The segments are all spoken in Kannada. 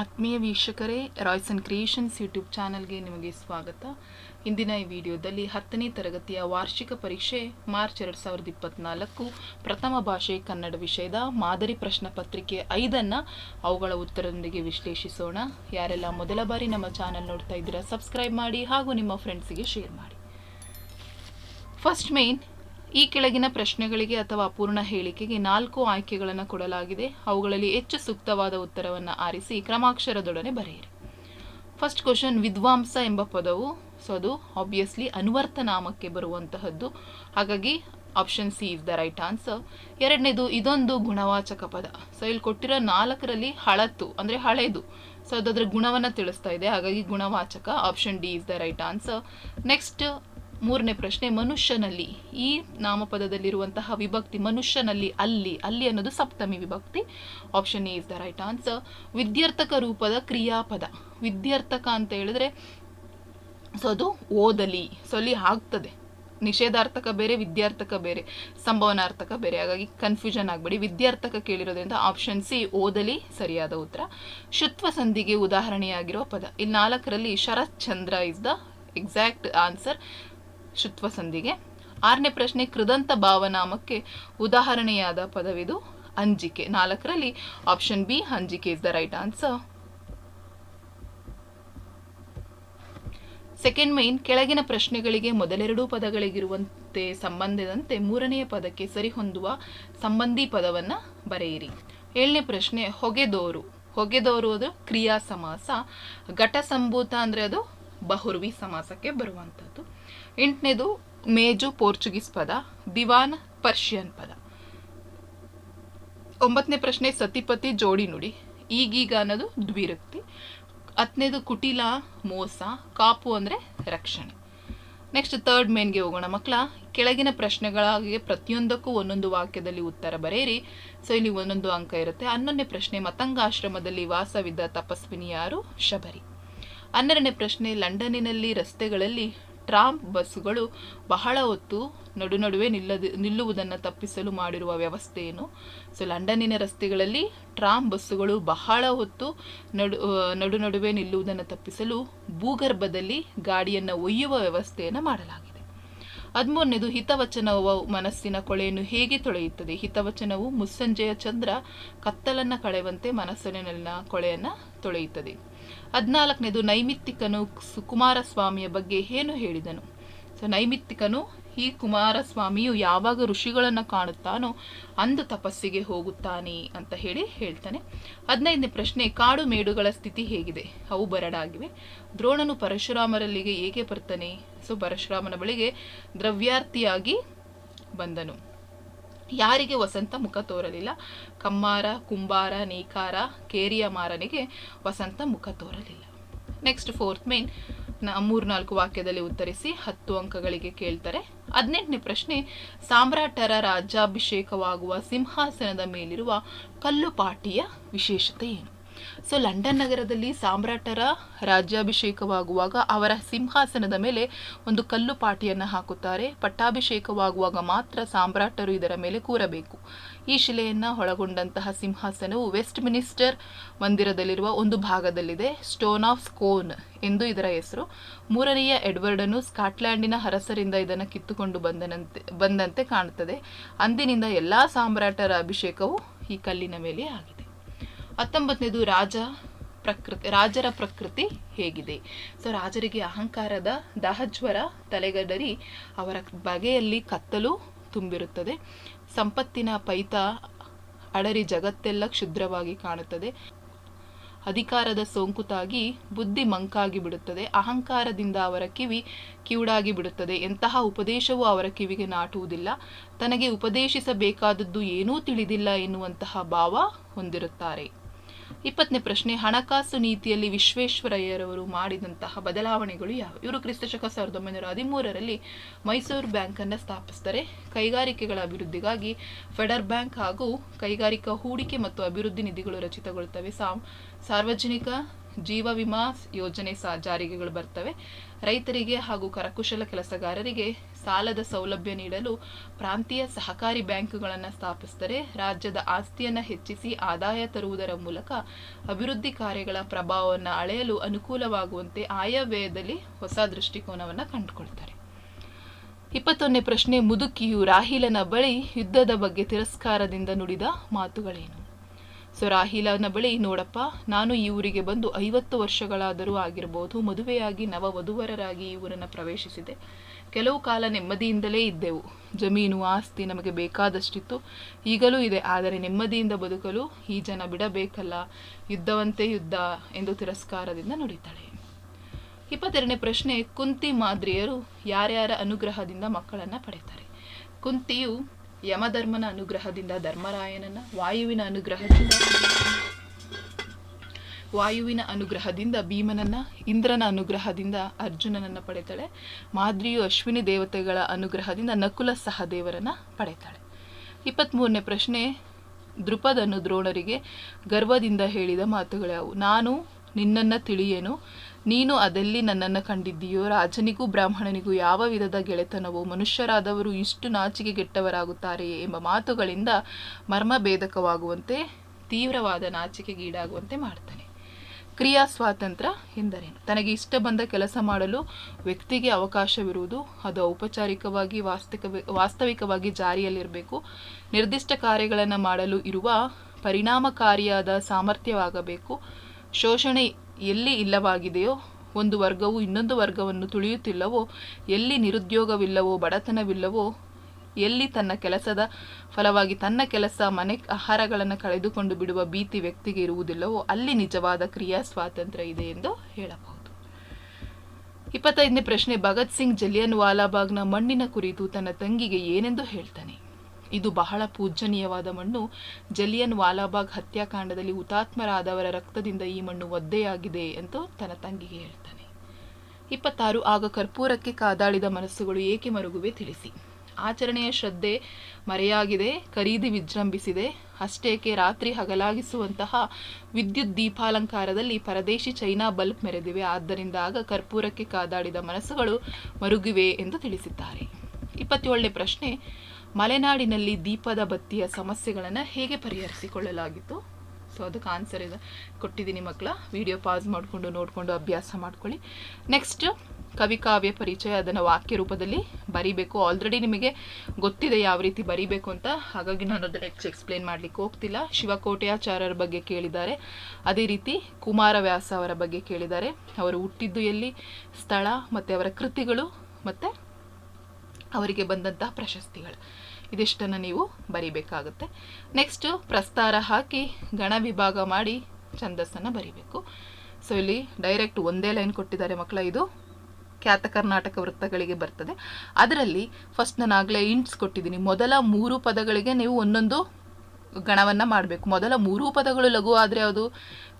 ಆತ್ಮೀಯ ವೀಕ್ಷಕರೇ ರಾಯ್ಸನ್ ಕ್ರಿಯೇಷನ್ಸ್ ಯೂಟ್ಯೂಬ್ ಚಾನಲ್ಗೆ ನಿಮಗೆ ಸ್ವಾಗತ. ಇಂದಿನ ಈ ವಿಡಿಯೋದಲ್ಲಿ ಹತ್ತನೇ ತರಗತಿಯ ವಾರ್ಷಿಕ ಪರೀಕ್ಷೆ, ಮಾರ್ಚ್ ಎರಡು ಸಾವಿರದ ಇಪ್ಪತ್ನಾಲ್ಕು, ಪ್ರಥಮ ಭಾಷೆ ಕನ್ನಡ ವಿಷಯದ ಮಾದರಿ ಪ್ರಶ್ನೆ ಪತ್ರಿಕೆ ಐದನ್ನು ಅವುಗಳ ಉತ್ತರದೊಂದಿಗೆ ವಿಶ್ಲೇಷಿಸೋಣ. ಯಾರೆಲ್ಲ ಮೊದಲ ಬಾರಿ ನಮ್ಮ ಚಾನಲ್ ನೋಡ್ತಾ ಇದ್ದೀರಾ ಸಬ್ಸ್ಕ್ರೈಬ್ ಮಾಡಿ ಹಾಗೂ ನಿಮ್ಮ ಫ್ರೆಂಡ್ಸಿಗೆ ಶೇರ್ ಮಾಡಿ. ಫಸ್ಟ್ ಮೇನ್ ಈ ಕೆಳಗಿನ ಪ್ರಶ್ನೆಗಳಿಗೆ ಅಥವಾ ಅಪೂರ್ಣ ಹೇಳಿಕೆಗೆ ನಾಲ್ಕು ಆಯ್ಕೆಗಳನ್ನು ಕೊಡಲಾಗಿದೆ. ಅವುಗಳಲ್ಲಿ ಹೆಚ್ಚು ಸೂಕ್ತವಾದ ಉತ್ತರವನ್ನು ಆರಿಸಿ ಕ್ರಮಾಕ್ಷರದೊಡನೆ ಬರೆಯಿರಿ. ಫಸ್ಟ್ ಕ್ವಶನ್ ವಿದ್ವಾಂಸ ಎಂಬ ಪದವು ಸೊ ಅದು ಆಬ್ವಿಯಸ್ಲಿ ಅನುವರ್ತ ನಾಮಕ್ಕೆ ಬರುವಂತಹದ್ದು. ಹಾಗಾಗಿ option C is the right answer ಎರಡನೇದು, ಇದೊಂದು ಗುಣವಾಚಕ ಪದ. ಸೊ ಇಲ್ಲಿ ಕೊಟ್ಟಿರೋ ನಾಲ್ಕರಲ್ಲಿ ಹಳತು ಅಂದರೆ ಹಳೆದು. ಸೊ ಅದರ ಗುಣವನ್ನು ತಿಳಿಸ್ತಾ ಇದೆ. ಹಾಗಾಗಿ ಗುಣವಾಚಕ option D is the right answer next ಮೂರನೇ ಪ್ರಶ್ನೆ, ಮನುಷ್ಯನಲ್ಲಿ, ಈ ನಾಮಪದದಲ್ಲಿರುವಂತಹ ವಿಭಕ್ತಿ ಮನುಷ್ಯನಲ್ಲಿ, ಅಲ್ಲಿ ಅಲ್ಲಿ ಅನ್ನೋದು ಸಪ್ತಮಿ ವಿಭಕ್ತಿ. Option A is the right answer ವಿದ್ಯಾರ್ಥಕ ರೂಪದ ಕ್ರಿಯಾಪದ. ವಿದ್ಯಾರ್ಥಕ ಅಂತ ಹೇಳಿದ್ರೆ, ಸೊ ಅದು ಓದಲಿ, ಸೊ ಅಲ್ಲಿ ಆಗ್ತದೆ. ನಿಷೇಧಾರ್ಥಕ ಬೇರೆ, ವಿದ್ಯಾರ್ಥಕ ಬೇರೆ, ಸಂಭವನಾರ್ಥಕ ಬೇರೆ. ಹಾಗಾಗಿ ಕನ್ಫ್ಯೂಷನ್ ಆಗಬೇಡಿ. ವಿದ್ಯಾರ್ಥಕ ಕೇಳಿರೋದ್ರಿಂದ ಆಪ್ಷನ್ ಸಿ ಓದಲಿ, ಸರಿಯಾದ ಉತ್ತರ. ಶುತ್ವ ಸಂಧಿಗೆ ಉದಾಹರಣೆಯಾಗಿರೋ ಪದ. ಇಲ್ಲಿ ನಾಲ್ಕರಲ್ಲಿ Sharat Chandra is the exact answer ಶುತ್ವ ಸಂಧಿಗೆ. ಆರನೇ ಪ್ರಶ್ನೆ, ಕೃದಂತ ಭಾವನಾಮಕ್ಕೆ ಉದಾಹರಣೆಯಾದ ಪದವಿದು ಅಂಜಿಕೆ. ನಾಲ್ಕರಲ್ಲಿ ಆಪ್ಷನ್ ಬಿ ಅಂಜಿಕೆ is the right answer second main ಕೆಳಗಿನ ಪ್ರಶ್ನೆಗಳಿಗೆ ಮೊದಲೆರಡೂ ಪದಗಳಿಗಿರುವಂತೆ ಸಂಬಂಧದಂತೆ ಮೂರನೆಯ ಪದಕ್ಕೆ ಸರಿಹೊಂದುವ ಸಂಬಂಧಿ ಪದವನ್ನು ಬರೆಯಿರಿ. ಏಳನೇ ಪ್ರಶ್ನೆ, ಹೊಗೆದೋರು. ಹೊಗೆದೋರು ಅದು ಕ್ರಿಯಾ ಸಮಾಸ ಘಟ ಸಂಭೂತ ಅಂದರೆ ಅದು ಬಹುರ್ವಿ ಸಮಾಸಕ್ಕೆ ಬರುವಂಥದ್ದು ಎಂಟನೇದು ಮೇಜು ಪೋರ್ಚುಗೀಸ್ ಪದ, ದಿವಾನ್ ಪರ್ಷಿಯನ್ ಪದ. ಒಂಬತ್ತನೇ ಪ್ರಶ್ನೆ ಸತಿಪತಿ ಜೋಡಿ ನುಡಿ, ಈಗೀಗ ಅನ್ನೋದು ದ್ವಿರಕ್ತಿ. ಹತ್ತನೇದು ಕುಟಿಲ, ಮೋಸ, ಕಾಪು ಅಂದರೆ ರಕ್ಷಣೆ. ನೆಕ್ಸ್ಟ್ ಥರ್ಡ್ ಮೇನ್ಗೆ ಹೋಗೋಣ. ಮಕ್ಕಳ, ಕೆಳಗಿನ ಪ್ರಶ್ನೆಗಳಾಗಿ ಪ್ರತಿಯೊಂದಕ್ಕೂ ಒಂದೊಂದು ವಾಕ್ಯದಲ್ಲಿ ಉತ್ತರ ಬರೆಯಿರಿ. ಸೊ ಇಲ್ಲಿ ಒಂದೊಂದು ಅಂಕ ಇರುತ್ತೆ. ಹನ್ನೊಂದನೇ ಪ್ರಶ್ನೆ, ಮತಂಗಾಶ್ರಮದಲ್ಲಿ ವಾಸವಿದ್ದ ತಪಸ್ವಿನಿ ಯಾರು? ಶಬರಿ. ಹನ್ನೆರಡನೇ ಪ್ರಶ್ನೆ ಲಂಡನ್ನಿನಲ್ಲಿ ರಸ್ತೆಗಳಲ್ಲಿ ಟ್ರಾಮ್ ಬಸ್ಸುಗಳು ಬಹಳ ಹೊತ್ತು ನಡು ನಡುವೆ ನಿಲ್ಲದ, ನಿಲ್ಲುವುದನ್ನು ತಪ್ಪಿಸಲು ಮಾಡಿರುವ ವ್ಯವಸ್ಥೆ ಏನು ಸೊ ಲಂಡನ್ನಿನ ರಸ್ತೆಗಳಲ್ಲಿ ಟ್ರಾಮ್ ಬಸ್ಸುಗಳು ಬಹಳ ಹೊತ್ತು ನಡು ನಡು ನಡುವೆ ನಿಲ್ಲುವುದನ್ನು ತಪ್ಪಿಸಲು ಭೂಗರ್ಭದಲ್ಲಿ ಗಾಡಿಯನ್ನು ಒಯ್ಯುವ ವ್ಯವಸ್ಥೆಯನ್ನು ಮಾಡಲಾಗಿದೆ. ಹದಿಮೂರನೇದು, ಹಿತವಚನವು ಮನಸ್ಸಿನ ಕೊಳೆಯನ್ನು ಹೇಗೆ ತೊಳೆಯುತ್ತದೆ? ಹಿತವಚನವು ಮುಸ್ಸಂಜೆಯ ಚಂದ್ರ ಕತ್ತಲನ್ನು ಕಳೆಯುವಂತೆ ಮನಸ್ಸಿನ ಕೊಳೆಯನ್ನು ತೊಳೆಯುತ್ತದೆ. ಹದಿನಾಲ್ಕನೇದು ನೈಮಿತ್ತಿಕನು ಕುಮಾರಸ್ವಾಮಿಯ ಬಗ್ಗೆ ಏನು ಹೇಳಿದನು? ಸೊ, ನೈಮಿತ್ತಿಕನು ಈ ಕುಮಾರಸ್ವಾಮಿಯು ಯಾವಾಗ ಋಷಿಗಳನ್ನು ಕಾಣುತ್ತಾನೋ ಅಂದು ತಪಸ್ಸಿಗೆ ಹೋಗುತ್ತಾನೆ ಅಂತ ಹೇಳಿ ಹೇಳ್ತಾನೆ. ಹದಿನೈದನೇ ಪ್ರಶ್ನೆ, ಕಾಡು ಮೇಡುಗಳ ಸ್ಥಿತಿ ಹೇಗಿದೆ? ಅವು ಬರಡಾಗಿವೆ. ದ್ರೋಣನು ಪರಶುರಾಮರಲ್ಲಿಗೆ ಹೇಗೆ ಬರ್ತಾನೆ? ಸೊ, ಪರಶುರಾಮನ ಬಳಿಗೆ ದ್ರವ್ಯಾರ್ಥಿಯಾಗಿ ಬಂದನು. ಯಾರಿಗೆ ವಸಂತ ಮುಖ ತೋರಲಿಲ್ಲ? ಕಮ್ಮಾರ, ಕುಂಬಾರ, ನೇಕಾರ, ಕೇರಿಯ ಮಾರನಿಗೆ ವಸಂತ ಮುಖ ತೋರಲಿಲ್ಲ. ನೆಕ್ಸ್ಟ್ ಫೋರ್ತ್ ಮೇನ್ ಮೂರ್ನಾಲ್ಕು ವಾಕ್ಯದಲ್ಲಿ ಉತ್ತರಿಸಿ ಹತ್ತು ಅಂಕಗಳಿಗೆ ಕೇಳ್ತಾರೆ. ಹದಿನೆಂಟನೇ ಪ್ರಶ್ನೆ, ಸಾಮ್ರಾಟರ ರಾಜ್ಯಾಭಿಷೇಕವಾಗುವ ಸಿಂಹಾಸನದ ಮೇಲಿರುವ ಕಲ್ಲುಪಾಟಿಯ ವಿಶೇಷತೆ ಏನು? ಸೊ ಲಂಡನ್ ನಗರದಲ್ಲಿ ಸಾಮ್ರಾಟರ ರಾಜ್ಯಾಭಿಷೇಕವಾಗುವಾಗ ಅವರ ಸಿಂಹಾಸನದ ಮೇಲೆ ಒಂದು ಕಲ್ಲು ಪಾಟಿಯನ್ನು ಹಾಕುತ್ತಾರೆ. ಪಟ್ಟಾಭಿಷೇಕವಾಗುವಾಗ ಮಾತ್ರ ಸಾಮ್ರಾಟರು ಇದರ ಮೇಲೆ ಕೂರಬೇಕು. ಈ ಶಿಲೆಯನ್ನು ಒಳಗೊಂಡಂತಹ ಸಿಂಹಾಸನವು ವೆಸ್ಟ್ ಮಿನಿಸ್ಟರ್ ಮಂದಿರದಲ್ಲಿರುವ ಒಂದು ಭಾಗದಲ್ಲಿದೆ. ಸ್ಟೋನ್ ಆಫ್ ಸ್ಕೋನ್ ಎಂದು ಇದರ ಹೆಸರು. ಮೂರನೆಯ ಎಡ್ವರ್ಡನು ಸ್ಕಾಟ್ಲ್ಯಾಂಡಿನ ಹರಸರಿಂದ ಇದನ್ನು ಕಿತ್ತುಕೊಂಡು ಬಂದನಂತೆ, ಬಂದಂತೆ ಕಾಣುತ್ತದೆ. ಅಂದಿನಿಂದ ಎಲ್ಲ ಸಾಮ್ರಾಟರ ಅಭಿಷೇಕವು ಈ ಕಲ್ಲಿನ ಮೇಲೆ ಆಗಿದೆ. ಹತ್ತೊಂಬತ್ತನೇದು ರಾಜ ಪ್ರಕೃತಿ, ರಾಜರ ಪ್ರಕೃತಿ ಹೇಗಿದೆ. ಸೊ, ರಾಜರಿಗೆ ಅಹಂಕಾರದ ದಾಹಜ್ವರ ತಲೆಗಡರಿ ಅವರ ಬಗೆಯಲ್ಲಿ ಕತ್ತಲು ತುಂಬಿರುತ್ತದೆ. ಸಂಪತ್ತಿನ ಪೈತ ಅಡರಿ ಜಗತ್ತೆಲ್ಲ ಕ್ಷುದ್ರವಾಗಿ ಕಾಣುತ್ತದೆ. ಅಧಿಕಾರದ ಸೋಂಕುತಾಗಿ ಬುದ್ಧಿ ಮಂಕಾಗಿ ಬಿಡುತ್ತದೆ. ಅಹಂಕಾರದಿಂದ ಅವರ ಕಿವಿ ಕಿವುಡಾಗಿ ಬಿಡುತ್ತದೆ. ಎಂತಹ ಉಪದೇಶವೂ ಅವರ ಕಿವಿಗೆ ನಾಟುವುದಿಲ್ಲ. ತನಗೆ ಉಪದೇಶಿಸಬೇಕಾದದ್ದು ಏನೂ ತಿಳಿದಿಲ್ಲ ಎನ್ನುವಂತಹ ಭಾವ ಹೊಂದಿರುತ್ತಾರೆ. ಇಪ್ಪತ್ತನೇ ಪ್ರಶ್ನೆ, ಹಣಕಾಸು ನೀತಿಯಲ್ಲಿ ವಿಶ್ವೇಶ್ವರಯ್ಯರವರು ಮಾಡಿದಂತಹ ಬದಲಾವಣೆಗಳು ಯಾವ? ಇವರು ಕ್ರಿಸ್ತಶಕ ಸಾವಿರದ ಒಂಬೈನೂರ ಹದಿಮೂರರಲ್ಲಿ ಮೈಸೂರು ಬ್ಯಾಂಕನ್ನು ಸ್ಥಾಪಿಸ್ತಾರೆ ಕೈಗಾರಿಕೆಗಳ ಅಭಿವೃದ್ಧಿಗಾಗಿ ಫೆಡರ್ ಬ್ಯಾಂಕ್ ಹಾಗೂ ಕೈಗಾರಿಕಾ ಹೂಡಿಕೆ ಮತ್ತು ಅಭಿವೃದ್ಧಿ ನಿಧಿಗಳು ರಚಿತಗೊಳ್ಳುತ್ತವೆ. ಸಾರ್ವಜನಿಕ ಜೀವ ವಿಮಾ ಯೋಜನೆ ಸಹ ಜಾರಿಗೆಗಳು ಬರ್ತವೆ. ರೈತರಿಗೆ ಹಾಗೂ ಕರಕುಶಲ ಕೆಲಸಗಾರರಿಗೆ ಸಾಲದ ಸೌಲಭ್ಯ ನೀಡಲು ಪ್ರಾಂತೀಯ ಸಹಕಾರಿ ಬ್ಯಾಂಕುಗಳನ್ನು ಸ್ಥಾಪಿಸಿದರೆ ರಾಜ್ಯದ ಆಸ್ತಿಯನ್ನು ಹೆಚ್ಚಿಸಿ ಆದಾಯ ತರುವುದರ ಮೂಲಕ ಅಭಿವೃದ್ಧಿ ಕಾರ್ಯಗಳ ಪ್ರಭಾವವನ್ನು ಅಳೆಯಲು ಅನುಕೂಲವಾಗುವಂತೆ ಆಯವ್ಯಯದಲ್ಲಿ ಹೊಸ ದೃಷ್ಟಿಕೋನವನ್ನು ಕಂಡುಕೊಳ್ತಾರೆ. ಇಪ್ಪತ್ತೊಂದನೇ ಪ್ರಶ್ನೆ ಮುದುಕಿಯು ರಾಹಿಲನ ಬಳಿ ಯುದ್ಧದ ಬಗ್ಗೆ ತಿರಸ್ಕಾರದಿಂದ ನುಡಿದ ಮಾತುಗಳೇನು? ಸೊ ರಾಹಿಲನ ಬಳಿ, ನೋಡಪ್ಪ, ನಾನು ಈ ಊರಿಗೆ ಬಂದು ಐವತ್ತು ವರ್ಷಗಳಾದರೂ ಆಗಿರಬಹುದು ಮದುವೆಯಾಗಿ ನವ ವಧುವರರಾಗಿ ಈ ಊರನ್ನು ಪ್ರವೇಶಿಸಿದೆ. ಕೆಲವು ಕಾಲ ನೆಮ್ಮದಿಯಿಂದಲೇ ಇದ್ದೆವು. ಜಮೀನು ಆಸ್ತಿ ನಮಗೆ ಬೇಕಾದಷ್ಟಿತ್ತು. ಈಗಲೂ ಇದೆ. ಆದರೆ ನೆಮ್ಮದಿಯಿಂದ ಬದುಕಲು ಈ ಜನ ಬಿಡಬೇಕಲ್ಲ. ಯುದ್ಧವಂತೆ ಯುದ್ಧ ಎಂದು ತಿರಸ್ಕಾರದಿಂದ ನುಡಿತಾಳೆ. ಇಪ್ಪತ್ತೆರಡನೇ ಪ್ರಶ್ನೆ, ಕುಂತಿ ಮಾದ್ರಿಯರು ಯಾರ್ಯಾರ ಅನುಗ್ರಹದಿಂದ ಮಕ್ಕಳನ್ನು ಪಡೆತಾರೆ ಕುಂತಿಯು ಯಮಧರ್ಮನ ಅನುಗ್ರಹದಿಂದ ಧರ್ಮರಾಯನನ್ನ ವಾಯುವಿನ ಅನುಗ್ರಹದಿಂದ ವಾಯುವಿನ ಅನುಗ್ರಹದಿಂದ ಭೀಮನನ್ನ ಇಂದ್ರನ ಅನುಗ್ರಹದಿಂದ ಅರ್ಜುನನನ್ನ ಪಡೆತಾಳೆ. ಮಾದ್ರಿಯು ಅಶ್ವಿನಿ ದೇವತೆಗಳ ಅನುಗ್ರಹದಿಂದ ನಕುಲ ಸಹದೇವರನ್ನ ಪಡೆತಾಳೆ. ಇಪ್ಪತ್ತ್ಮೂರನೇ ಪ್ರಶ್ನೆ ದೃಪದನು ದ್ರೋಣರಿಗೆ ಗರ್ವದಿಂದ ಹೇಳಿದ ಮಾತುಗಳ್ಯಾವು ನಾನು ನಿನ್ನನ್ನು ತಿಳಿಯೇನು? ನೀನು ಅದೆಲ್ಲಿ ನನ್ನನ್ನು ಕಂಡಿದ್ದೀಯೋ ರಾಜನಿಗೂ ಬ್ರಾಹ್ಮಣನಿಗೂ ಯಾವ ವಿಧದ ಗೆಳೆತನವೋ ಮನುಷ್ಯರಾದವರು ಇಷ್ಟು ನಾಚಿಕೆಗೆಟ್ಟವರಾಗುತ್ತಾರೆಯೇ ಎಂಬ ಮಾತುಗಳಿಂದ ಮರ್ಮಭೇದಕವಾಗುವಂತೆ, ತೀವ್ರವಾದ ನಾಚಿಕೆಗೀಡಾಗುವಂತೆ ಮಾಡ್ತಾನೆ. ಕ್ರಿಯಾ ಸ್ವಾತಂತ್ರ್ಯ ಎಂದರೇನು? ತನಗೆ ಇಷ್ಟ ಬಂದ ಕೆಲಸ ಮಾಡಲು ವ್ಯಕ್ತಿಗೆ ಅವಕಾಶವಿರುವುದು, ಅದು ಔಪಚಾರಿಕವಾಗಿ ವಾಸ್ತವಿಕ ವಾಸ್ತವಿಕವಾಗಿ ಜಾರಿಯಲ್ಲಿರಬೇಕು. ನಿರ್ದಿಷ್ಟ ಕಾರ್ಯಗಳನ್ನು ಮಾಡಲು ಇರುವ ಪರಿಣಾಮಕಾರಿಯಾದ ಸಾಮರ್ಥ್ಯವಾಗಬೇಕು. ಶೋಷಣೆ ಎಲ್ಲಿ ಇಲ್ಲವಾಗಿದೆಯೋ ಒಂದು ವರ್ಗವು ಇನ್ನೊಂದು ವರ್ಗವನ್ನು ತುಳಿಯುತ್ತಿಲ್ಲವೋ, ಎಲ್ಲಿ ನಿರುದ್ಯೋಗವಿಲ್ಲವೋ, ಬಡತನವಿಲ್ಲವೋ, ಎಲ್ಲಿ ತನ್ನ ಕೆಲಸದ ಫಲವಾಗಿ ತನ್ನ ಕೆಲಸ, ಮನೆ ಆಹಾರಗಳನ್ನು ಕಳೆದುಕೊಂಡು ಬಿಡುವ ಭೀತಿ ವ್ಯಕ್ತಿಗೆ ಇರುವುದಿಲ್ಲವೋ, ಅಲ್ಲಿ ನಿಜವಾದ ಕ್ರಿಯಾ ಸ್ವಾತಂತ್ರ್ಯ ಇದೆ ಎಂದು ಹೇಳಬಹುದು. ಇಪ್ಪತ್ತೈದನೇ ಪ್ರಶ್ನೆ, ಭಗತ್ ಸಿಂಗ್ ಜಲಿಯನ್ ವಾಲಾಬಾಗ್ನ ಮಣ್ಣಿನ ಕುರಿತು ತನ್ನ ತಂಗಿಗೆ ಏನೆಂದು ಹೇಳ್ತಾನೆ? ಇದು ಬಹಳ ಪೂಜನೀಯವಾದ ಮಣ್ಣು. ಜಲಿಯನ್ ವಾಲಾಬಾಗ್ ಹತ್ಯಾಕಾಂಡದಲ್ಲಿ ಹುತಾತ್ಮರಾದವರ ರಕ್ತದಿಂದ ಈ ಮಣ್ಣು ಒದ್ದೆಯಾಗಿದೆ ಎಂದು ತನ್ನ ತಂಗಿಗೆ ಹೇಳ್ತಾನೆ. ಇಪ್ಪತ್ತಾರು, ಆಗ ಕರ್ಪೂರಕ್ಕೆ ಕಾದಾಡಿದ ಮನಸ್ಸುಗಳು ಏಕೆ ಮರುಗುವೆ ತಿಳಿಸಿ. ಆಚರಣೆಯ ಶ್ರದ್ಧೆ ಮರೆಯಾಗಿದೆ, ಖರೀದಿ ವಿಜೃಂಭಿಸಿದೆ. ಅಷ್ಟೇಕೆ ರಾತ್ರಿ ಹಗಲಾಗಿಸುವಂತಹ ವಿದ್ಯುತ್ ದೀಪಾಲಂಕಾರದಲ್ಲಿ ಪರದೇಶಿ ಚೈನಾ ಬಲ್ಬ್ ಮೆರೆದಿವೆ. ಆದ್ದರಿಂದ ಆಗ ಕರ್ಪೂರಕ್ಕೆ ಕಾದಾಡಿದ ಮನಸ್ಸುಗಳು ಮರುಗಿವೆ ಎಂದು ತಿಳಿಸಿದ್ದಾರೆ. ಇಪ್ಪತ್ತೇಳನೇ ಪ್ರಶ್ನೆ ಮಲೆನಾಡಿನಲ್ಲಿ ದೀಪದ ಬತ್ತಿಯ ಸಮಸ್ಯೆಗಳನ್ನು ಹೇಗೆ ಪರಿಹರಿಸಿಕೊಳ್ಳಲಾಗಿತ್ತು? ಸೊ ಅದಕ್ಕೆ ಆನ್ಸರ್ ಇದೆ. ಕೊಟ್ಟಿದ್ದೀನಿ ಮಕ್ಕಳ. ವಿಡಿಯೋ ಪಾಸ್ ಮಾಡಿಕೊಂಡು ನೋಡಿಕೊಂಡು ಅಭ್ಯಾಸ ಮಾಡ್ಕೊಳ್ಳಿ. ನೆಕ್ಸ್ಟ್ ಕವಿಕಾವ್ಯ ಪರಿಚಯ. ಅದನ್ನು ವಾಕ್ಯ ರೂಪದಲ್ಲಿ ಬರಿಬೇಕು. ಆಲ್ರೆಡಿ ನಿಮಗೆ ಗೊತ್ತಿದೆ ಯಾವ ರೀತಿ ಬರಿಬೇಕು ಅಂತ. ಹಾಗಾಗಿ ನಾನು ಅದನ್ನು ಎಕ್ಸ್ಪ್ಲೇನ್ ಮಾಡಲಿಕ್ಕೆ ಹೋಗ್ತಿಲ್ಲ. ಶಿವಕೋಟ್ಯಾಚಾರ್ಯರ ಬಗ್ಗೆ ಕೇಳಿದ್ದಾರೆ. ಅದೇ ರೀತಿ ಕುಮಾರವ್ಯಾಸ ಅವರ ಬಗ್ಗೆ ಕೇಳಿದ್ದಾರೆ. ಅವರು ಹುಟ್ಟಿದ್ದು ಎಲ್ಲಿ? ಸ್ಥಳ, ಮತ್ತು ಅವರ ಕೃತಿಗಳು, ಮತ್ತು ಅವರಿಗೆ ಬಂದಂತಹ ಪ್ರಶಸ್ತಿಗಳು. ಇದಿಷ್ಟನ್ನು ನೀವು ಬರಿಬೇಕಾಗುತ್ತೆ. ನೆಕ್ಸ್ಟು ಪ್ರಸ್ತಾರ ಹಾಕಿ ಗಣ ವಿಭಾಗ ಮಾಡಿ ಛಂದಸ್ಸನ್ನು ಬರಿಬೇಕು. ಸೊ ಇಲ್ಲಿ ಡೈರೆಕ್ಟ್ ಒಂದೇ ಲೈನ್ ಕೊಟ್ಟಿದ್ದಾರೆ ಮಕ್ಕಳ, ಇದು ಖ್ಯಾತ ಕರ್ನಾಟಕ ವೃತ್ತಗಳಿಗೆ ಬರ್ತದೆ. ಅದರಲ್ಲಿ ಫಸ್ಟ್ ನಾನು ಆಗಲೇ ಇಂಟ್ಸ್ ಕೊಟ್ಟಿದ್ದೀನಿ. ಮೊದಲ ಮೂರು ಪದಗಳಿಗೆ ನೀವು ಒಂದೊಂದು ಗಣವನ್ನು ಮಾಡಬೇಕು. ಮೊದಲ ಮೂರು ಪದಗಳು ಲಘು ಆದರೆ ಅದು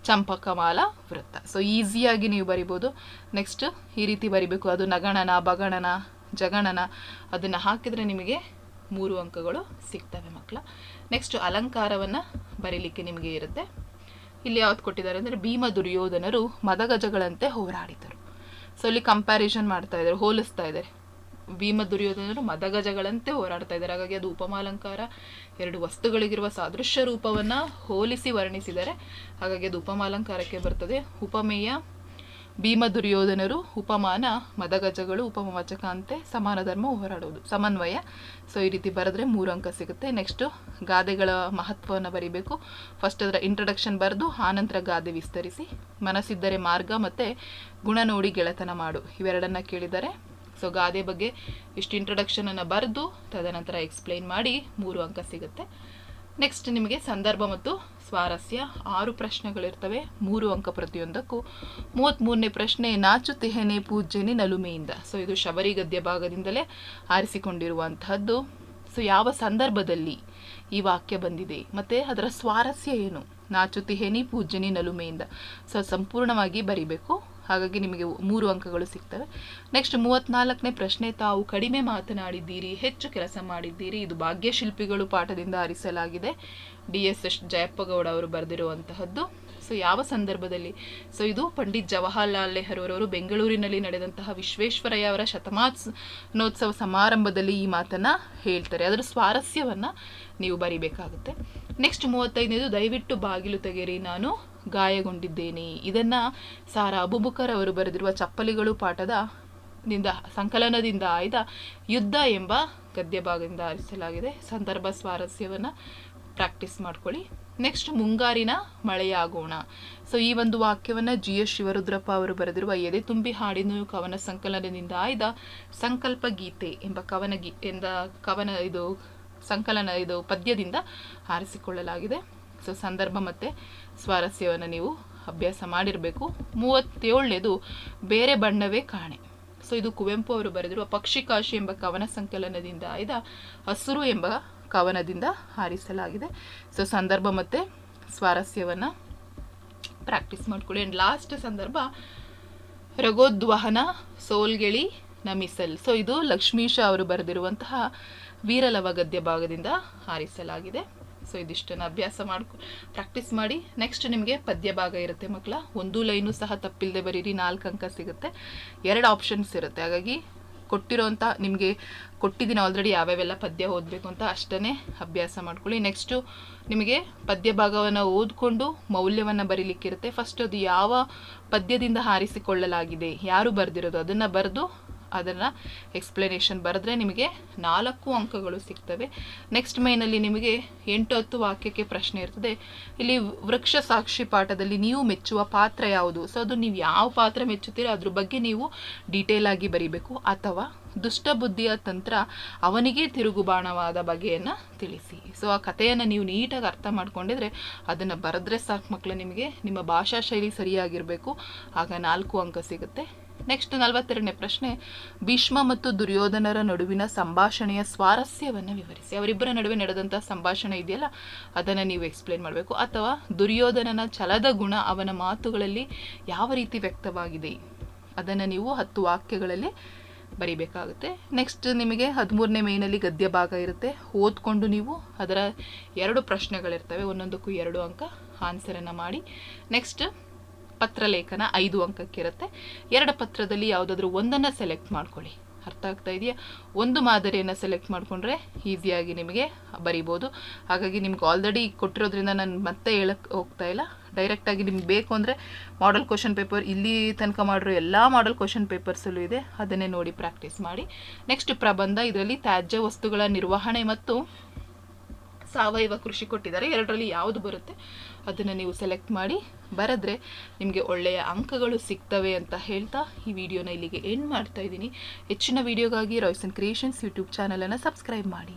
ಚಂಪಕಮಾಲ ವೃತ್ತ. ಸೊ ಈಸಿಯಾಗಿ ನೀವು ಬರಿಬೋದು. ನೆಕ್ಸ್ಟ್ ಈ ರೀತಿ ಬರಿಬೇಕು. ಅದು ನಗಣನ, ಬಗಣನ, ಜಗಣನ, ಅದನ್ನು ಹಾಕಿದರೆ ನಿಮಗೆ ಮೂರು ಅಂಕಗಳು ಸಿಗ್ತವೆ ಮಕ್ಕಳ. ನೆಕ್ಸ್ಟ್ ಅಲಂಕಾರವನ್ನು ಬರೀಲಿಕ್ಕೆ ನಿಮಗೆ ಇರುತ್ತೆ. ಇಲ್ಲಿ ಯಾವ್ದು ಕೊಟ್ಟಿದ್ದಾರೆ ಅಂದರೆ ಭೀಮ ದುರ್ಯೋಧನರು ಮದಗಜಗಳಂತೆ ಹೋರಾಡಿದರು. ಸೊ ಇಲ್ಲಿ ಕಂಪ್ಯಾರಿಸನ್ ಮಾಡ್ತಾ ಇದ್ದಾರೆ, ಹೋಲಿಸ್ತಾ ಇದ್ದಾರೆ. ಭೀಮ ದುರ್ಯೋಧನರು ಮದಗಜಗಳಂತೆ ಹೋರಾಡ್ತಾ ಇದ್ದಾರೆ. ಹಾಗಾಗಿ ಅದು ಉಪಮಾಲಂಕಾರ ಎರಡು ವಸ್ತುಗಳಿಗಿರುವ ಸಾದೃಶ್ಯ ರೂಪವನ್ನು ಹೋಲಿಸಿ ವರ್ಣಿಸಿದ್ದಾರೆ. ಹಾಗಾಗಿ ಅದು ಉಪಮಾಲಂಕಾರಕ್ಕೆ ಬರ್ತದೆ. ಉಪಮೇಯ ಭೀಮ ದುರ್ಯೋಧನರು ಉಪಮಾನ, ಮದಗಜಗಳು ಉಪಮವಚಕ ಅಂತೆ ಸಮಾನ ಧರ್ಮ ಹೋರಾಡುವುದು ಸಮನ್ವಯ. ಸೊ ಈ ರೀತಿ ಬರೆದ್ರೆ ಮೂರು ಅಂಕ ಸಿಗುತ್ತೆ. ನೆಕ್ಸ್ಟು ಗಾದೆಗಳ ಮಹತ್ವವನ್ನು ಬರಿಬೇಕು. ಫಸ್ಟ್ ಅದರ ಇಂಟ್ರಡಕ್ಷನ್ ಬರೆದು ಆನಂತರ ಗಾದೆ ವಿಸ್ತರಿಸಿ. ಮನಸ್ಸಿದ್ದರೆ ಮಾರ್ಗ ಮತ್ತು ಗುಣ ನೋಡಿ ಗೆಳೆತನ ಮಾಡು. ಇವೆರಡನ್ನ ಕೇಳಿದರೆ. ಸೊ ಗಾದೆ ಬಗ್ಗೆ ಇಷ್ಟು ಇಂಟ್ರಡಕ್ಷನನ್ನು ಬರೆದು, ತದನಂತರ ಎಕ್ಸ್ಪ್ಲೈನ್ ಮಾಡಿ ಮೂರು ಅಂಕ ಸಿಗುತ್ತೆ. ನೆಕ್ಸ್ಟ್ ನಿಮಗೆ ಸಂದರ್ಭ ಮತ್ತು ಸ್ವಾರಸ್ಯ. ಆರು ಪ್ರಶ್ನೆಗಳಿರ್ತವೆ. ಮೂರು ಅಂಕ ಪ್ರತಿಯೊಂದಕ್ಕೂ. ಮೂವತ್ತ್ಮೂರನೇ ಪ್ರಶ್ನೆ ನಾಚುತಿಹೆನೆ ಪೂಜ್ಯನಿ ನಲುಮೆಯಿಂದ. ಸೊ ಇದು ಶಬರಿ ಗದ್ಯ ಭಾಗದಿಂದಲೇ ಆರಿಸಿಕೊಂಡಿರುವಂತಹದ್ದು. ಸೊ ಯಾವ ಸಂದರ್ಭದಲ್ಲಿ ಈ ವಾಕ್ಯ ಬಂದಿದೆ? ಮತ್ತು ಅದರ ಸ್ವಾರಸ್ಯ ಏನು? ನಾಚುತಿಹೆನಿ ಪೂಜ್ಯನಿ ನಲುಮೆಯಿಂದ. ಸೊ ಸಂಪೂರ್ಣವಾಗಿ ಬರಿಬೇಕು. ಹಾಗಾಗಿ ನಿಮಗೆ ಮೂರು ಅಂಕಗಳು ಸಿಗ್ತವೆ. ನೆಕ್ಸ್ಟ್ ಮೂವತ್ನಾಲ್ಕನೇ ಪ್ರಶ್ನೆ, ತಾವು ಕಡಿಮೆ ಮಾತನಾಡಿದ್ದೀರಿ, ಹೆಚ್ಚು ಕೆಲಸ ಮಾಡಿದ್ದೀರಿ, ಇದು ಭಾಗ್ಯಶಿಲ್ಪಿಗಳು ಪಾಠದಿಂದ ಆರಿಸಲಾಗಿದೆ. ಡಿ ಎಸ್ ಎಸ್ ಜಯಪ್ಪಗೌಡ ಅವರು ಬರೆದಿರುವಂತಹದ್ದು. ಸೊ ಯಾವ ಸಂದರ್ಭದಲ್ಲಿ? ಸೊ ಇದು ಪಂಡಿತ್ ಜವಾಹರ್ಲಾಲ್ ನೆಹರೂರವರು ಬೆಂಗಳೂರಿನಲ್ಲಿ ನಡೆದಂತಹ ವಿಶ್ವೇಶ್ವರಯ್ಯ ಅವರ ಶತಮಾನೋತ್ಸವ ಸಮಾರಂಭದಲ್ಲಿ ಈ ಮಾತನ್ನ ಹೇಳ್ತಾರೆ. ಅದರ ಸ್ವಾರಸ್ಯವನ್ನು ನೀವು ಬರಿಬೇಕಾಗುತ್ತೆ. ನೆಕ್ಸ್ಟ್ ಮೂವತ್ತೈದನೇದು, ದಯವಿಟ್ಟು ಬಾಗಿಲು ತೆಗೆರಿ ನಾನು ಗಾಯಗೊಂಡಿದ್ದೇನೆ. ಇದನ್ನ ಸಾರಾ ಅಬುಬುಕರ್ ಅವರು ಬರೆದಿರುವ ಚಪ್ಪಲಿಗಳು ಪಾಠದ ನಿಂದ, ಸಂಕಲನದಿಂದ ಆಯ್ದ ಯುದ್ಧ ಎಂಬ ಗದ್ಯ ಭಾಗದಿಂದ ಆರಿಸಲಾಗಿದೆ. ಸಂದರ್ಭ ಸ್ವಾರಸ್ಯವನ್ನು ಪ್ರಾಕ್ಟೀಸ್ ಮಾಡ್ಕೊಳ್ಳಿ. ನೆಕ್ಸ್ಟ್ ಮುಂಗಾರಿನ ಮಳೆಯಾಗೋಣ. ಸೊ ಈ ಒಂದು ವಾಕ್ಯವನ್ನು ಜಿ ಎಸ್ ಶಿವರುದ್ರಪ್ಪ ಅವರು ಬರೆದಿರುವ ಎದೆ ತುಂಬಿ ಹಾಡಿನ ಕವನ ಸಂಕಲನದಿಂದ ಆಯ್ದ ಸಂಕಲ್ಪ ಗೀತೆ ಎಂಬ ಕವನ ಗೀ, ಎಂದ ಕವನ ಇದು, ಸಂಕಲನ ಇದು ಪದ್ಯದಿಂದ ಆರಿಸಿಕೊಳ್ಳಲಾಗಿದೆ. ಸೊ ಸಂದರ್ಭ ಮತ್ತು ಸ್ವಾರಸ್ಯವನ್ನು ನೀವು ಅಭ್ಯಾಸ ಮಾಡಿರಬೇಕು. ಮೂವತ್ತೇಳನೇದು ಬೇರೆ ಬಣ್ಣವೇ ಕಾಣೆ. ಸೊ ಇದು ಕುವೆಂಪು ಅವರು ಬರೆದಿರುವ ಪಕ್ಷಿಕಾಶಿ ಎಂಬ ಕವನ ಸಂಕಲನದಿಂದ ಆಯ್ದ ಹಸುರು ಎಂಬ ಕವನದಿಂದ ಹಾರಿಸಲಾಗಿದೆ. ಸೊ ಸಂದರ್ಭ ಮತ್ತು ಸ್ವಾರಸ್ಯವನ್ನು ಪ್ರಾಕ್ಟೀಸ್ ಮಾಡ್ಕೊಳ್ಳಿ. ಆ್ಯಂಡ್ ಲಾಸ್ಟ್ ಸಂದರ್ಭ, ರಘೋದ್ವಹನ, ಸೋಲ್ಗೆಳಿ, ನಮಿಸಲ್. ಸೊ ಇದು ಲಕ್ಷ್ಮೀಶ ಅವರು ಬರೆದಿರುವಂತಹ ವೀರಲವ ಗದ್ಯ ಭಾಗದಿಂದ ಆರಿಸಲಾಗಿದೆ ಸೊ ಇದಿಷ್ಟನ್ನು ಅಭ್ಯಾಸ ಮಾಡ್ಕೊ ಪ್ರಾಕ್ಟೀಸ್ ಮಾಡಿ ನೆಕ್ಸ್ಟ್ ನಿಮಗೆ ಪದ್ಯ ಭಾಗ ಇರುತ್ತೆ ಮಕ್ಕಳ. ಒಂದು ಲೈನು ಸಹ ತಪ್ಪಿಲ್ಲದೆ ಬರೀರಿ, ನಾಲ್ಕು ಅಂಕ ಸಿಗುತ್ತೆ. ಎರಡು ಆಪ್ಷನ್ಸ್ ಇರುತ್ತೆ. ಹಾಗಾಗಿ ಕೊಟ್ಟಿರೋಂಥ, ನಿಮಗೆ ಕೊಟ್ಟಿದ್ದೀನಿ ಆಲ್ರೆಡಿ ಯಾವ್ಯಾವೆಲ್ಲ ಪದ್ಯ ಓದಬೇಕು ಅಂತ ಅಷ್ಟನ್ನೇ ಅಭ್ಯಾಸ ಮಾಡ್ಕೊಳ್ಳಿ. ನೆಕ್ಸ್ಟು ನಿಮಗೆ ಪದ್ಯ ಭಾಗವನ್ನು ಓದ್ಕೊಂಡು ಮೌಲ್ಯವನ್ನು ಬರೀಲಿಕ್ಕಿರುತ್ತೆ. ಫಸ್ಟ್ ಅದು ಯಾವ ಪದ್ಯದಿಂದ ಹಾರಿಸಿಕೊಳ್ಳಲಾಗಿದೆ, ಯಾರು ಬರೆದಿರೋದು, ಅದನ್ನು ಬರೆದು ಅದನ್ನು ಎಕ್ಸ್ಪ್ಲನೇಷನ್ ಬರೆದ್ರೆ ನಿಮಗೆ ನಾಲ್ಕು ಅಂಕಗಳು ಸಿಗ್ತವೆ. ನೆಕ್ಸ್ಟ್ ಮೈನಲ್ಲಿ ನಿಮಗೆ ಎಂಟು ಹತ್ತು ವಾಕ್ಯಕ್ಕೆ ಪ್ರಶ್ನೆ ಇರ್ತದೆ. ಇಲ್ಲಿ ವೃಕ್ಷ ಸಾಕ್ಷಿ ಪಾಠದಲ್ಲಿ ನೀವು ಮೆಚ್ಚುವ ಪಾತ್ರ ಯಾವುದು? ಸೊ ಅದು ನೀವು ಯಾವ ಪಾತ್ರ ಮೆಚ್ಚುತ್ತೀರೋ ಅದ್ರ ಬಗ್ಗೆ ನೀವು ಡೀಟೇಲ್ ಆಗಿ ಬರೀಬೇಕು. ಅಥವಾ ದುಷ್ಟ ಬುದ್ಧಿಯ ತಂತ್ರ ಅವನಿಗೆ ತಿರುಗುಬಾಣವಾದ ಬಗೆಯನ್ನು ತಿಳಿಸಿ. ಸೊ ಆ ಕಥೆಯನ್ನು ನೀವು ನೀಟಾಗಿ ಅರ್ಥ ಮಾಡಿಕೊಂಡಿದ್ರೆ ಅದನ್ನು ಬರೆದ್ರೆ ಸಾಕು ಮಕ್ಕಳು ನಿಮಗೆ. ನಿಮ್ಮ ಭಾಷಾ ಶೈಲಿ ಸರಿಯಾಗಿರಬೇಕು. ಆಗ ನಾಲ್ಕು ಅಂಕ ಸಿಗುತ್ತೆ. ನೆಕ್ಸ್ಟ್ ನಲವತ್ತೆರಡನೇ ಪ್ರಶ್ನೆ, ಭೀಷ್ಮ ಮತ್ತು ದುರ್ಯೋಧನರ ನಡುವಿನ ಸಂಭಾಷಣೆಯ ಸ್ವಾರಸ್ಯವನ್ನು ವಿವರಿಸಿ. ಅವರಿಬ್ಬರ ನಡುವೆ ನಡೆದಂಥ ಸಂಭಾಷಣೆ ಇದೆಯಲ್ಲ, ಅದನ್ನು ನೀವು ಎಕ್ಸ್ಪ್ಲೇನ್ ಮಾಡಬೇಕು. ಅಥವಾ ದುರ್ಯೋಧನನ ಛಲದ ಗುಣ ಅವನ ಮಾತುಗಳಲ್ಲಿ ಯಾವ ರೀತಿ ವ್ಯಕ್ತವಾಗಿದೆ, ಅದನ್ನು ನೀವು ಹತ್ತು ವಾಕ್ಯಗಳಲ್ಲಿ ಬರಿಬೇಕಾಗುತ್ತೆ. ನೆಕ್ಸ್ಟ್ ನಿಮಗೆ ಹದಿಮೂರನೇ ಮೇನಲ್ಲಿ ಗದ್ಯ ಭಾಗ ಇರುತ್ತೆ. ಓದ್ಕೊಂಡು ನೀವು ಅದರ ಎರಡು ಪ್ರಶ್ನೆಗಳಿರ್ತವೆ, ಒಂದೊಂದಕ್ಕೂ ಎರಡು ಅಂಕ ಆನ್ಸರನ್ನು ಮಾಡಿ. ನೆಕ್ಸ್ಟ್ ಪತ್ರಲೇಖನ ಐದು ಅಂಕಕ್ಕಿರುತ್ತೆ. ಎರಡು ಪತ್ರದಲ್ಲಿ ಯಾವುದಾದ್ರೂ ಒಂದನ್ನು ಸೆಲೆಕ್ಟ್ ಮಾಡ್ಕೊಳ್ಳಿ. ಅರ್ಥ ಆಗ್ತಾ ಇದೆಯಾ? ಒಂದು ಮಾದರಿಯನ್ನು ಸೆಲೆಕ್ಟ್ ಮಾಡಿಕೊಂಡ್ರೆ ಈಸಿಯಾಗಿ ನಿಮಗೆ ಬರಿಬೋದು. ಹಾಗಾಗಿ ನಿಮ್ಗೆ ಆಲ್ರೆಡಿ ಕೊಟ್ಟಿರೋದ್ರಿಂದ ನಾನು ಮತ್ತೆ ಹೇಳಕ್ಕೆ ಹೋಗ್ತಾ ಇಲ್ಲ. ಡೈರೆಕ್ಟಾಗಿ ನಿಮ್ಗೆ ಬೇಕು ಅಂದರೆ ಮಾಡಲ್ ಕ್ವಶನ್ ಪೇಪರ್ ಇಲ್ಲಿ ತನಕ ಮಾಡಿರೋ ಎಲ್ಲ ಮಾಡಲ್ ಕ್ವಶನ್ ಪೇಪರ್ಸಲ್ಲೂ ಇದೆ. ಅದನ್ನೇ ನೋಡಿ ಪ್ರಾಕ್ಟೀಸ್ ಮಾಡಿ. ನೆಕ್ಸ್ಟ್ ಪ್ರಬಂಧ, ಇದರಲ್ಲಿ ತ್ಯಾಜ್ಯ ವಸ್ತುಗಳ ನಿರ್ವಹಣೆ ಮತ್ತು ಸಾವಯವ ಕೃಷಿ ಕೊಟ್ಟಿದ್ದಾರೆ. ಎರಡರಲ್ಲಿ ಯಾವುದು ಬರುತ್ತೆ ಅದನ್ನು ನೀವು ಸೆಲೆಕ್ಟ್ ಮಾಡಿ ಬರೆದ್ರೆ ನಿಮಗೆ ಒಳ್ಳೆಯ ಅಂಕಗಳು ಸಿಗ್ತವೆ ಅಂತ ಹೇಳ್ತಾ ಈ ವಿಡಿಯೋನ ಇಲ್ಲಿಗೆ ಎಂಡ್ ಮಾಡ್ತಾ ಇದ್ದೀನಿ. ಹೆಚ್ಚಿನ ವಿಡಿಯೋಗಾಗಿ ರಾಯ್ಸನ್ ಕ್ರಿಯೇಷನ್ಸ್ ಯೂಟ್ಯೂಬ್ ಚಾನಲನ್ನು ಸಬ್ಸ್ಕ್ರೈಬ್ ಮಾಡಿ.